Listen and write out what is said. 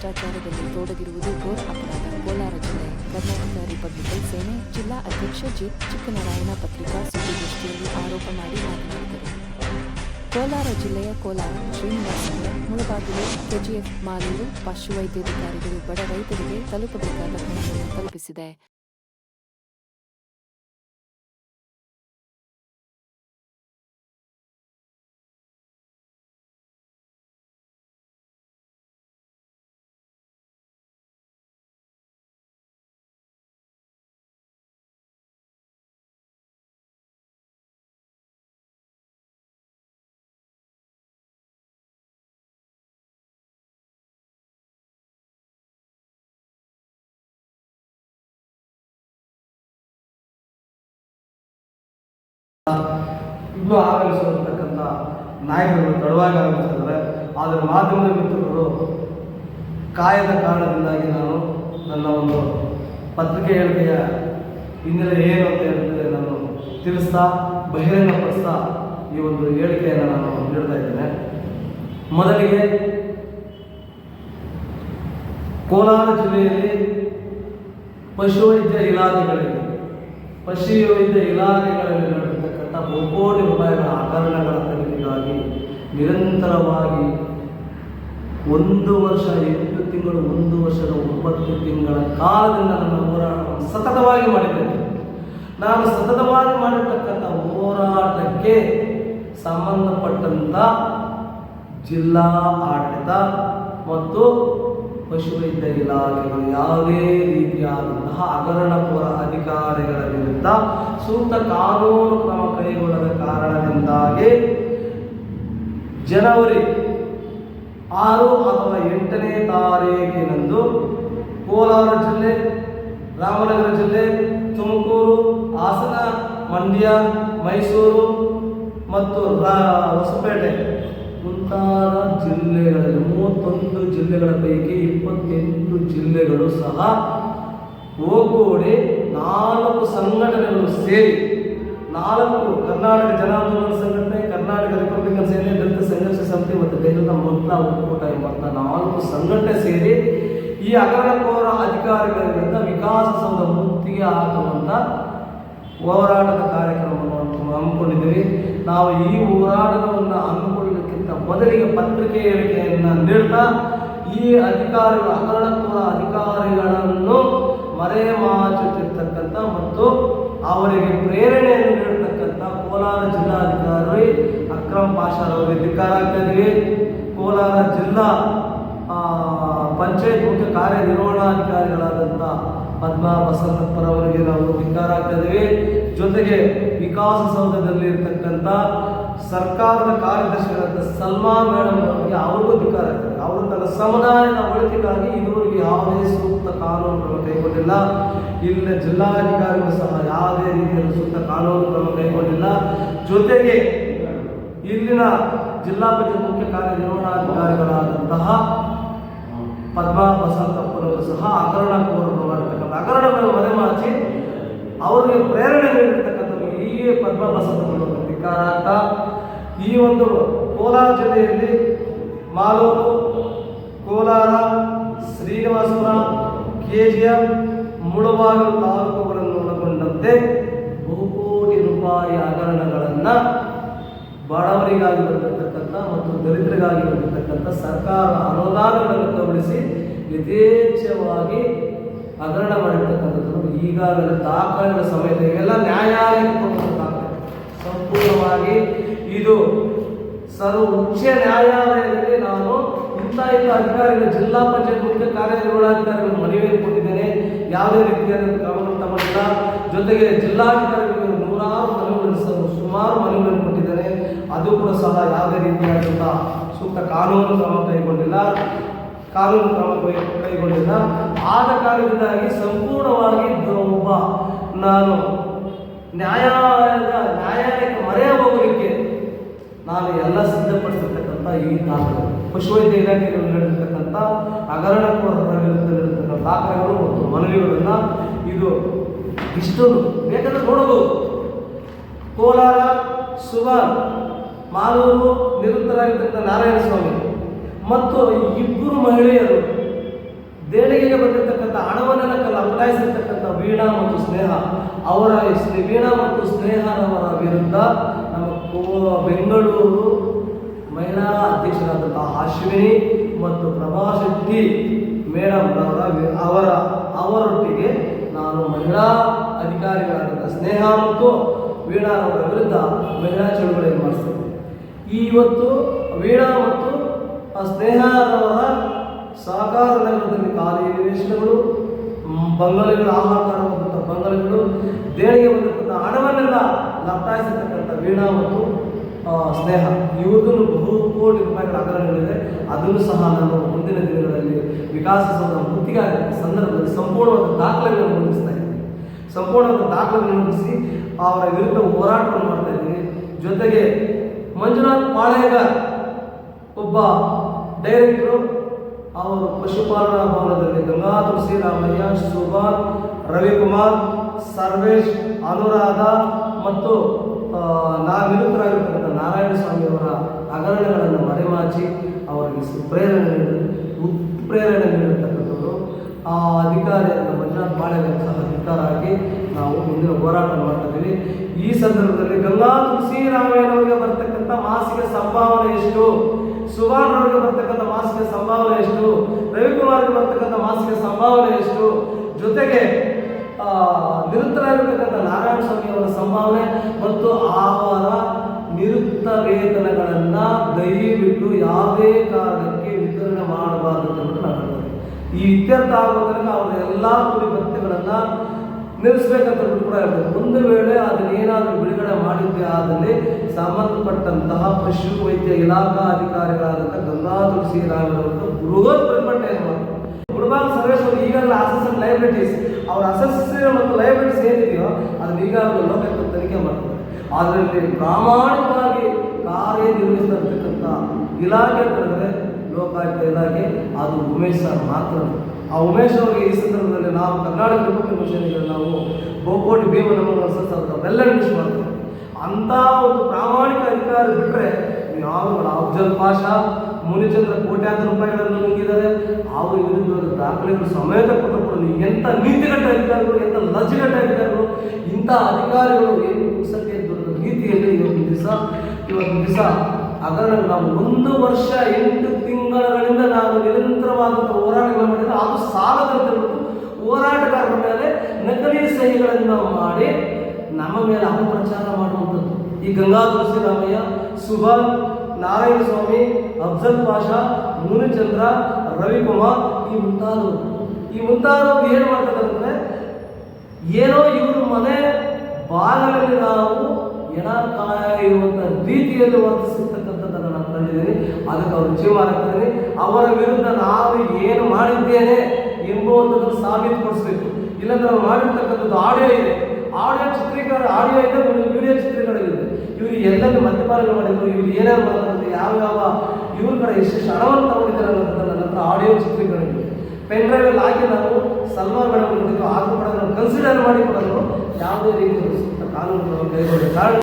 ಭ್ರಷ್ಟಾಚಾರದಲ್ಲಿ ತೊಡಗಿರುವುದು ಘೋರ ಅಪರಾಧ. ಕೋಲಾರ ಜಿಲ್ಲೆ ಕರ್ನಾಟಕ ರಿಪಬ್ಲಿಕನ್ ಸೇನೆ ಜಿಲ್ಲಾ ಅಧ್ಯಕ್ಷ ಜಿ ಚಿಕ್ಕನಾರಾಯಣ ಪತ್ರಿಕಾ ಸುದ್ದಿಗೋಷ್ಠಿಯಲ್ಲಿ ಆರೋಪ ಮಾಡಿ ಮಾತನಾಡಿದರು. ಕೋಲಾರ ಜಿಲ್ಲೆಯ ಕೋಲಾರ ಶ್ರೀನಿವಾಸಪುರ, ಮುಳಬಾಗಿಲು, ಕೆಜಿಎಫ್, ಮಾಲೂರು ಪಶುವೈದ್ಯಾಧಿಕಾರಿಗಳು ಬಡ ರೈತರಿಗೆ ತಲುಪಬೇಕಾದ ಹಣವನ್ನು ತಲುಪಿಸಿದೆ. ಇಬ್ಬರು ಆಗಮಿಸಿರತಕ್ಕಂಥ ನಾಯಕರು ತಡವಾಗಿ ಆಗಮಿಸಿದ್ದಾರೆ ಆದರೆ ಮಾಧ್ಯಮದ ಮಿತ್ರರು ಕಾಯದ ಕಾರಣದಿಂದಾಗಿ ನಾನು ನನ್ನ ಒಂದು ಪತ್ರಿಕೆ ಹೇಳಿಕೆಯ ಹಿನ್ನೆಲೆ ಏನು ಅಂತ ಹೇಳಿದ್ರೆ ನಾನು ತಿಳಿಸ್ತಾ, ಬಹಿರಂಗಪಡಿಸ್ತಾ ಈ ಒಂದು ಹೇಳಿಕೆಯನ್ನು ನಾನು ನೀಡ್ತಾ ಇದ್ದೇನೆ. ಮೊದಲಿಗೆ ಕೋಲಾರ ಜಿಲ್ಲೆಯಲ್ಲಿ ಪಶುವೈದ್ಯ ಇಲಾಖೆಗಳಿಗೆ ಪಶುವೈದ್ಯ ಇಲಾಖೆಗಳಲ್ಲಿ ಬಹುಕೋಟಿ ರೂಪಾಯಿಗಳ ಹಗರಣಗಳ ತನಿಖೆಗಾಗಿ ನಿರಂತರವಾಗಿ ಒಂದು ವರ್ಷ ಎಂಟು ತಿಂಗಳು, ಒಂದು ವರ್ಷದ ಒಂಬತ್ತು ತಿಂಗಳ ಕಾಲದಿಂದ ನನ್ನ ಹೋರಾಟವನ್ನು ಸತತವಾಗಿ ಮಾಡಿದ್ದೇನೆ. ನಾನು ಸತತವಾಗಿ ಮಾಡಿರ್ತಕ್ಕಂಥ ಹೋರಾಟಕ್ಕೆ ಸಂಬಂಧಪಟ್ಟಂಥ ಜಿಲ್ಲಾ ಆಡಳಿತ ಮತ್ತು ಪಶುವೈದ್ಯ ಇಲಾಖೆಗಳು ಯಾವುದೇ ರೀತಿಯಾದಂತಹ ಹಗರಣಪುರ ಅಧಿಕಾರಿಗಳ ವಿರುದ್ಧ ಸೂಕ್ತ ಕಾನೂನು ಕ್ರಮ ಕೈಗೊಳ್ಳದ ಕಾರಣದಿಂದಾಗಿ ಜನವರಿ ಆರು ಅಥವಾ ಎಂಟನೇ ತಾರೀಕಿನಂದು ಕೋಲಾರ ಜಿಲ್ಲೆ, ರಾಮನಗರ ಜಿಲ್ಲೆ, ತುಮಕೂರು, ಹಾಸನ, ಮಂಡ್ಯ, ಮೈಸೂರು ಮತ್ತು ಹೊಸಪೇಟೆ ಮುಂತಾದ ಜಿಲ್ಲೆಗಳಲ್ಲಿ, ಮೂವತ್ತೊಂದು ಜಿಲ್ಲೆಗಳ ಪೈಕಿ ಇಪ್ಪತ್ತೆಂಟು ಜಿಲ್ಲೆಗಳು ಸಹ ಒಗ್ಗೂಡಿ ನಾಲ್ಕು ಸಂಘಟನೆಗಳು ಸೇರಿ, ನಾಲ್ಕು ಕರ್ನಾಟಕ ಜನಾಂದೋಲನ ಸಂಘಟನೆ, ಕರ್ನಾಟಕ ರಿಪಬ್ಲಿಕನ್ ಸೇನೆ, ದಲಿತ ಸಂಘರ್ಷ ಸಮಿತಿ ಮತ್ತು ದೈಹಿಕ ಮಕ್ಕಳ ಒಕ್ಕೂಟ ಎಂಬಂಥ ನಾಲ್ಕು ಸಂಘಟನೆ ಸೇರಿ ಈ ಹಗರಣಕೋರ ಅಧಿಕಾರಿಗಳ ವಿರುದ್ಧ ವಿಕಾಸಸೌಧ ಮುತ್ತಿಗೆ ಹಾಕುವಂಥ ಹೋರಾಟದ ಕಾರ್ಯಕ್ರಮವನ್ನು ಹಮ್ಮಿಕೊಂಡಿದ್ದೀವಿ. ನಾವು ಈ ಹೋರಾಟವನ್ನು ಹಮ್ಮಿಕೊಳ್ಳಲಿಕ್ಕಿಂತ ಮೊದಲಿಗೆ ಪತ್ರಿಕೆ ಹೇಳಿಕೆಯನ್ನು ನೀಡ್ತಾ ಈ ಅಧಿಕಾರಿಗಳ ಹಗರಣಕ್ಕೂ ಅಧಿಕಾರಿಗಳನ್ನು ಮರೆಮಾಚುತ್ತಿರ್ತಕ್ಕಂಥ ಮತ್ತು ಅವರಿಗೆ ಪ್ರೇರಣೆಯನ್ನು ನೀಡತಕ್ಕಂಥ ಕೋಲಾರ ಜಿಲ್ಲಾಧಿಕಾರಿ ಅಕ್ರಮ್ ಪಾಷಾರವರಿಗೆ ಧಿಕ್ಕಾರ ಆಗ್ತಾ ಕೋಲಾರ ಜಿಲ್ಲಾ ಪಂಚಾಯತ್ ಮುಖ್ಯ ಕಾರ್ಯನಿರ್ವಹಣಾಧಿಕಾರಿಗಳಾದಂಥ ಪದ್ಮ ಬಸವನಪ್ಪರವರಿಗೆ ನಾವು ಧಿಕ್ಕಾರ ಆಗ್ತಾ ಇದೀವಿ. ಜೊತೆಗೆ ವಿಕಾಸಸೌಧದಲ್ಲಿ ಇರ್ತಕ್ಕಂಥ ಸರ್ಕಾರದ ಕಾರ್ಯದರ್ಶಿಗಳಾದ ಸಲ್ಮಾನ್ ಮೇಡಮ್ ಅವರಿಗೆ ಅವ್ರಿಗೂ ಅಧಿಕಾರ ಆಗ್ತದೆ. ಅವರು ತನ್ನ ಸಮುದಾಯದ ಒಳಿತಿಗಾಗಿ ಇದುವರೆಗೆ ಯಾವುದೇ ಸೂಕ್ತ ಕಾನೂನು ಕೈಗೊಂಡಿಲ್ಲ. ಇಲ್ಲಿನ ಜಿಲ್ಲಾಧಿಕಾರಿಗಳು ಸಹ ಯಾವುದೇ ರೀತಿಯ ಸೂಕ್ತ ಕಾನೂನು ಕ್ರಮ ಕೈಗೊಂಡಿಲ್ಲ. ಜೊತೆಗೆ ಇಲ್ಲಿನ ಜಿಲ್ಲಾ ಪಂಚಾಯತ್ ಮುಖ್ಯ ಕಾರ್ಯನಿರ್ವಹಣಾಧಿಕಾರಿಗಳಾದಂತಹ ಪದ್ಮಾ ಬಸಂತಪ್ಪನವರು ಸಹ ಹಗರಣಕೋರರು ಮಾಡಿರ್ತಕ್ಕಂಥ ಮನೆ ಮಾಚಿ ಅವರಿಗೆ ಪ್ರೇರಣೆ ನೀಡಿರ್ತಕ್ಕಂಥ ಹೀಗೆ ಪದ್ಮ ಬಸವಂತಪ್ಪನವರು ಧಿಕ್ಕಾರ ಅಂತ ಈ ಒಂದು ಕೋಲಾರ ಜಿಲ್ಲೆಯಲ್ಲಿ Malur, Kolar, Srinivaspur, K G M Mulbagal ತಾಲೂಕುಗಳನ್ನು ಒಳಗೊಂಡಂತೆ ಬಹುಕೋಟಿ ರೂಪಾಯಿ ಹಗರಣಗಳನ್ನು ಬಡವರಿಗಾಗಿ ಬಂದಿರತಕ್ಕಂಥ ಮತ್ತು ದಲಿತರಿಗಾಗಿ ಬಂದಿರತಕ್ಕಂಥ ಸರ್ಕಾರ ಅನುದಾನಗಳನ್ನು ಕಬಳಿಸಿ ಯಥೇಚ್ಛವಾಗಿ ಹಗರಣ ಮಾಡಿರ್ತಕ್ಕಂಥದ್ದು. ಈಗಾಗಲೇ ದಾಖಲೆಗಳ ಸಮೇತ ಇವೆಲ್ಲ ನ್ಯಾಯಾಲಯಕ್ಕೆ ಸಂಪೂರ್ಣವಾಗಿ ಇದು ಸರ್ವ ಉಚ್ಚ ನ್ಯಾಯಾಲಯದಲ್ಲಿ ನಾನು ಇಂಥ ಇಂಥ ಅಧಿಕಾರಿಗಳು, ಜಿಲ್ಲಾ ಪಂಚಾಯತ್ ಮುಖ್ಯ ಕಾರ್ಯನಿರ್ವಹಣಾಧಿಕಾರಿಗಳು ಮನವಿಯನ್ನು ಕೊಟ್ಟಿದ್ದೇನೆ ಯಾವುದೇ ರೀತಿಯಾದ ಗಮನ ತಗೊಂಡಿಲ್ಲ. ಜೊತೆಗೆ ಜಿಲ್ಲಾಧಿಕಾರಿಗಳು ನೂರಾರು ಮನವಿಗಳನ್ನು ಸುಮಾರು ಮನವಿಗಳನ್ನು ಕೊಟ್ಟಿದ್ದಾರೆ ಅದು ಕೂಡ ಸಹ ಯಾವುದೇ ರೀತಿಯಾದಂಥ ಸೂಕ್ತ ಕಾನೂನು ಕ್ರಮ ಕೈಗೊಂಡಿಲ್ಲ. ಕಾನೂನು ಕ್ರಮ ಕೈಗೊಂಡಿಲ್ಲ ಆದ ಕಾರಣದಿಂದಾಗಿ ಸಂಪೂರ್ಣವಾಗಿ ಒಬ್ಬ ನಾನು ನ್ಯಾಯಾಲಯದ ನ್ಯಾಯಾಲಯಕ್ಕೆ ಮರೆಯ ಹೋಗಲಿಕ್ಕೆ ನಾನು ಎಲ್ಲ ಸಿದ್ಧಪಡಿಸಿರ್ತಕ್ಕಂಥ ಈ ದಾಖಲೆ ಪಶುವೈದ್ಯ ಇಲಾಖೆಯಲ್ಲಿ ನಡೆದಿರ್ತಕ್ಕಂಥ ಹಗರಣ ವಿರುದ್ಧ ದಾಖಲೆಗಳು ಮತ್ತು ಮನವಿಗಳನ್ನು ಇದು ಇಷ್ಟೊಂದು ಬೇಕಾದ್ರೆ ನೋಡಬಹುದು. ಕೋಲಾರ ಸುವರ್ಣ ಮಾಲೂರು ನಿವೃತ್ತರಾಗಿರ್ತಕ್ಕಂಥ ನಾರಾಯಣ ಸ್ವಾಮಿ. ಮತ್ತು ಇಬ್ಬರು ಮಹಿಳೆಯರು ದೇಣಿಗೆಗೆ ಬಂದಿರತಕ್ಕಂಥ, ಹಣವನ್ನೆಲ್ಲ ಕಲ್ಲ ಲಪಟಾಯಿಸಿರ್ತಕ್ಕಂಥ ವೀಣಾ ಮತ್ತು ಸ್ನೇಹ. ಅವರ ಶ್ರೀ ವೀಣಾ ಮತ್ತು ಸ್ನೇಹನವರ ವಿರುದ್ಧ ನಮ್ಮ ಬೆಂಗಳೂರು ಮಹಿಳಾ ಅಧ್ಯಕ್ಷರಾದಂತಹ ಅಶ್ವಿನಿ ಮತ್ತು ಪ್ರಭಾ ಶೆಟ್ಟಿ ಮೇಡಮ್ ರವರ ಅವರ, ಅವರೊಟ್ಟಿಗೆ ನಾನು ಮಹಿಳಾ ಅಧಿಕಾರಿಗಳಾದಂಥ ಸ್ನೇಹ ಮತ್ತು ವೀಣಾ ಅವರ ವಿರುದ್ಧ ಮಹಿಳಾ ಚಳುವಳಿ ಮಾಡಿಸ್ತೇನೆ ಇವತ್ತು ವೀಣಾ ಮತ್ತು ಆ ಸ್ನೇಹರವರ ಸಹಕಾರ ನಗರದಲ್ಲಿ ಖಾಲಿ ನಿವೇಶನಗಳು ಬಂಗಲೆಗಳು ಆಹಾಕಾರವಾದಂಥ ಬಂಗಲೆಗಳು, ದೇಣಿಗೆ ಬಂದಿರತಕ್ಕಂಥ ಹಣವನ್ನೆಲ್ಲ ಲಪ್ಟಾಯಿಸಿರ್ತಕ್ಕಂಥ ವೀಣಾ ಮತ್ತು ಸ್ನೇಹ. ಇವ್ರದ್ದು ಬಹು ಕೋಟಿ ರೂಪಾಯಿಗಳ ಹಗರಣಗಳಿದೆ. ಅದನ್ನು ಸಹ ನಾನು ಮುಂದಿನ ದಿನಗಳಲ್ಲಿ ವಿಕಾಸಿಸುವ ಗುತ್ತಿಗೆ ಸಂದರ್ಭದಲ್ಲಿ ಸಂಪೂರ್ಣವಾದ ದಾಖಲೆಗಳನ್ನು ಮುಂದಿಸ್ತಾ ಇದ್ದೀನಿ. ಸಂಪೂರ್ಣವಾದ ದಾಖಲೆಗಳನ್ನು ಮುಂದಿಸಿ ಅವರ ವಿರುದ್ಧ ಹೋರಾಟವನ್ನು ಮಾಡ್ತಾ ಇದ್ದೀನಿ. ಜೊತೆಗೆ ಮಂಜುನಾಥ್ ಪಾಳೇಗಾರ್ ಒಬ್ಬ ಡೈರೆಕ್ಟರು ಅವರು ಪಶುಪಾಲನಾ ಭವನದಲ್ಲಿ ಗಂಗಾ ತುಳಸಿರಾಮಯ್ಯ ಸುಭಾನ್ ರವಿಕುಮಾರ್ ಸರ್ವೇಶ್ ಅನುರಾಧ ಮತ್ತು ಆ, ನಾ ನಿವೃತ್ತರಾಗಿರ್ತಕ್ಕಂಥ ನಾರಾಯಣ ಸ್ವಾಮಿಯವರ ಹಗರಣಗಳನ್ನು ಮರೆಮಾಚಿ ಅವರಿಗೆ ಪ್ರೇರಣೆ ನೀಡಿ ಉತ್ಪ್ರೇರಣೆ ನೀಡಿರ್ತಕ್ಕಂಥವರು ಆ ಅಧಿಕಾರಿಯನ್ನು ಮಂಜುನಾಥ್ ಪಾಳ್ಯಗರ್ ಸಹ ಅಧಿಕಾರಾಗಿ ನಾವು ಮುಂದಿನ ಹೋರಾಟ ಮಾಡ್ತಿದ್ದೀವಿ. ಈ ಸಂದರ್ಭದಲ್ಲಿ ಗಂಗಾ ತುಳಸಿರಾಮಯ್ಯನವರಿಗೆ ಬರ್ತಕ್ಕಂಥ ಮಾಸಿಕ ಸಂಭಾವನೆ ಎಷ್ಟು? ಸುಭಾನ್ ಅವರಿಗೆ ಬರ್ತಕ್ಕಂಥ ಮಾಸಿಕ ಸಂಭಾವನೆ ಎಷ್ಟು ರವಿಕುಮಾರ್ಗೆ ಬರ್ತಕ್ಕಂಥ ಮಾಸಿಕ ಸಂಭಾವನೆ ಎಷ್ಟು ಜೊತೆಗೆ ನಿರುತ್ತರಾಗಿರ್ತಕ್ಕಂಥ ನಾರಾಯಣ ಸ್ವಾಮಿ ಅವರ ಸಂಭಾವನೆ ಮತ್ತು ಅವರ ನಿರುತ್ತ ವೇತನಗಳನ್ನು ದಯವಿಟ್ಟು ಯಾವುದೇ ಕಾರಣಕ್ಕೆ ವಿತರಣೆ ಮಾಡಬಾರದು ಅಂತ ನಾನು. ಈ ಇತ್ಯರ್ಥ ಆಗುವುದರಿಂದ ಅವರ ಎಲ್ಲ ಕುರಿ ಭತ್ಯೆಗಳನ್ನು ನಿಲ್ಲಿಸ್ಬೇಕಂತ ಹೇಳ್ತಾರೆ. ಒಂದು ವೇಳೆ ಅದನ್ನೇನಾದರೂ ಬಿಡುಗಡೆ ಮಾಡಿದ್ದೆ ಆದಲ್ಲಿ ಸಂಬಂಧಪಟ್ಟಂತಹ ಪಶು, ವೈದ್ಯ, ಇಲಾಖಾ ಅಧಿಕಾರಿಗಳಾದಂಥ ಗಂಗಾ ತುಳಸಿ ರಾಮರವರು ಬೃಹತ್ ಪ್ರತಿಭಟನೆಯನ್ನು ಮಾಡ್ತಾರೆ. ಗುರುಬಾಗ ಸರ್ವೇಶ್ ಅವರು ಈಗಾಗಲೇ ಅಸೆಸೆಂಟ್ ಲೈಬ್ರಿಟೀಸ್ ಅವ್ರ ಅಸಸ್ ಮತ್ತು ಲೈಬ್ರಿಟೀಸ್ ಏನಿದೆಯೋ ಅದನ್ನ ಈಗಾಗಲೇ ಲೋಕಕ್ಕೆ ತನಿಖೆ ಮಾಡ್ತಾರೆ. ಅದರಲ್ಲಿ ಪ್ರಾಮಾಣಿಕವಾಗಿ ಕಾರ್ಯನಿರ್ವಹಿಸಿರ್ತಕ್ಕಂಥ ಇಲಾಖೆ ಲೋಕಾಯುಕ್ತ ಇಲಾಖೆ ಅದು ಉಮೇಶ್ ಸರ್ ಮಾತ್ರ. ಆ ಉಮೇಶ್ ಅವರಿಗೆ ಈ ಸಂದರ್ಭದಲ್ಲಿ ನಾವು ಕರ್ನಾಟಕ ರಿಪಬ್ಲಿಕ್ ಮಿಷನ್ಗೆ ನಾವು ಬಹುಕೋಟಿ ಭೀಮ ನಮ್ಮ ಅವರೆಲ್ಲ ಮಿಸ್ ಮಾಡ್ತೀವಿ. ಅಂಥ ಒಂದು ಪ್ರಾಮಾಣಿಕ ಅಧಿಕಾರ ಬಿಟ್ಟರೆ ಯಾವ ಅಫ್ಜಲ್ ಪಾಷಾ, ಮುನಿಚಂದ್ರ ಕೋಟ್ಯಾಂತರ ರೂಪಾಯಿಗಳನ್ನು ನುಂಗಿದ್ದಾರೆ. ಅವರು ವಿರುದ್ಧವಾದ ದಾಖಲೆಗಳು ಸಮೇತ ಕೊಟ್ಟುಕೊಂಡು ಎಂಥ ನೀತಿಗಟ್ಟ ಅಧಿಕಾರಿಗಳು, ಎಂಥ ಲಜ್ಜೆಗಟ್ಟ ಅಧಿಕಾರಿಗಳು, ಇಂಥ ಅಧಿಕಾರಿಗಳು ಏನು ಪುಸ್ತಕ ದೊಡ್ಡ ರೀತಿಯಲ್ಲಿ ಇವತ್ತು ದಿವಸ ಇವತ್ತು ದಿವಸ ಅದನ್ನು ನಾವು ಒಂದು ವರ್ಷ ಎಂಟು ತಿಂಗಳುಗಳಿಂದ ನಾನು ನಿರಂತರವಾದಂಥ ಹೋರಾಟಗಳನ್ನು ಮಾಡಿದರೆ ಅದು ಸಾಲದಂತೆ ಹೋರಾಟಗಾರರ ಮೇಲೆ ನಕಲಿ ಸಹಿಗಳನ್ನು ಮಾಡಿ ನಮ್ಮ ಮೇಲೆ ಅಪಪ್ರಚಾರ ಮಾಡುವಂಥದ್ದು. ಈ ಗಂಗಾ ತುಳಸಿರಾಮಯ್ಯ, ಸುಭಾನ್ ನಾರಾಯಣ ಸ್ವಾಮಿ, ಅಫ್ಜಲ್ ಪಾಷಾ, ಮುನಿಚಂದ್ರ, ರವಿಕುಮಾರ್, ಈ ಮುಂತಾದವರು. ಈ ಮುಂತಾದವರು ಏನು ಮಾಡ್ತಾರೆ ಏನೋ ಇವರು ಮನೆ ಬಾಗಿಲಲ್ಲಿ ನಾವು ಎಣ ಕಾಯುವಂಥ ರೀತಿಯಲ್ಲಿ ವರ್ತಿಸಿರ್ತಕ್ಕಂಥದ್ದನ್ನು ನಾನು ಕಂಡಿದ್ದೀನಿ ಅದಕ್ಕೆ ಅವರು ಜೀವ ಹಾಕ್ತಿದ್ದೀನಿ ಅವರ ವಿರುದ್ಧ ನಾವು ಏನು ಮಾಡಿದ್ದೇನೆ ಎಂಬುವಂಥದ್ದನ್ನು ಸಾಬೀತುಪಡಿಸಬೇಕು. ಇಲ್ಲಾಂದ್ರೆ ನಾವು ಮಾಡಿರ್ತಕ್ಕಂಥದ್ದು ಆಡಿಯೋ ಇದೆ. ಆಡಿಯೋ ಚಿತ್ರೀಕರಣ ಆಡಿಯೋ ಇದೆ ವಿಡಿಯೋ ಚಿತ್ರೀಕರಣ ಇದೆ ಇವರು ಎಲ್ಲರೂ ಮದ್ಯಪಾನ ಮಾಡಿದ್ರು, ಇವರು ಏನೇನು ಮಾಡಿದ್ರು ಯಾವ ಯಾವ ಇವ್ರ ಕಡೆ ಎಷ್ಟೆಷ್ಟು ಹಣವನ್ನು ತಗೊಂಡಿದ್ದಾರೆ ಅನ್ನೋದನ್ನ ನನ್ನ ಹತ್ರ ಆಡಿಯೋ ಚಿತ್ರೀಕರಣ ಇದೆ ಪೆನ್ ಡ್ರೈವಲ್ಲಿ ಹಾಕಿ ನಾವು ಸಲ್ಮಾನ್ ಮೇಡಮ್ ಆದರೂ ಕೂಡ ನಾವು ಕನ್ಸಿಡರ್ ಮಾಡಿ ಕೂಡ ನಾವು ಯಾವುದೇ ರೀತಿಯ ಕಾನೂನು ಕೈಗೊಂಡ ಕಾರಣ